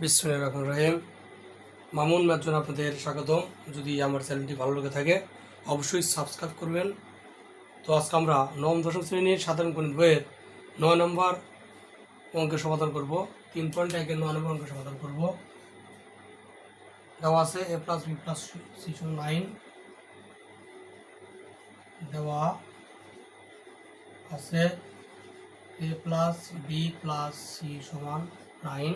বিসমুল্লাহ রহমান রহিম। মামুন ম্যাথজন আপনাদের স্বাগতম। যদি আমার চ্যানেলটি ভালো লেগে থাকে, অবশ্যই সাবস্ক্রাইব করবেন। তো আজকে আমরা নবম, দশম শ্রেণির সাধারণ গণিত বইয়ের নয় নম্বর অঙ্কের সমাধান করব। তিন পয়েন্ট একের নয় নম্বর অঙ্কের সমাধান করব। দেওয়া আছে A plus B plus C nine. দেওয়া আছে A plus B plus C সমান nine.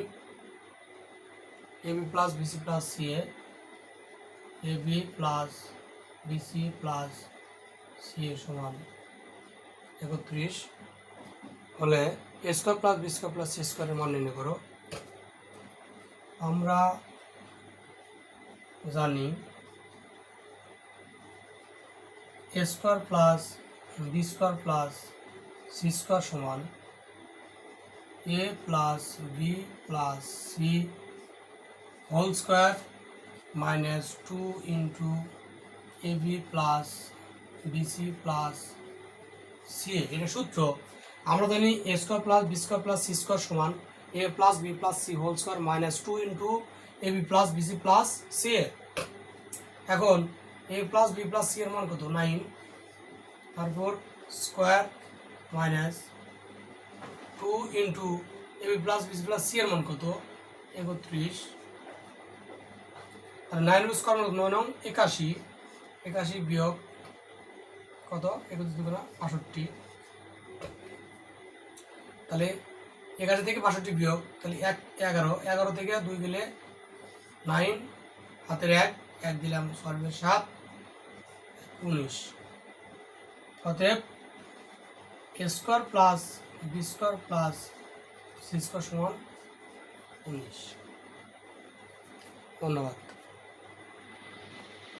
A B plus BC plus C A A B plus BC plus C A সমান একত্রিশ। হলে A square plus B square plus C স্কোয়ারের মান নির্ণয় করো। আমরা জানি A square plus B square plus C square সমান A plus B plus C whole square minus two into A B plus BC plus C এটা সূত্র। আমরা জানি A square plus B square plus C square সমান A plus B plus C whole square minus two into A B plus BC plus C A এখন A plus B plus C এর মান কত? Nine তারপর square minus two into A B plus BC plus C এর মান কত? একত্রিশ। আর nine মান কত? নয় নং একাশি। একাশি বিয়োগ কত? একত্রিশ দুগুণ বাষট্টি। তাহলে একাশি থেকে বাষট্টি বিয়োগ, তাহলে এক, এগারো। এগারো থেকে দুই গেলে নাইন। হাতের এক এক দিলাম সর্বে সাত, উনিশ। অতএব A square plus B square plus C square সমান উনিশ। ধন্যবাদ।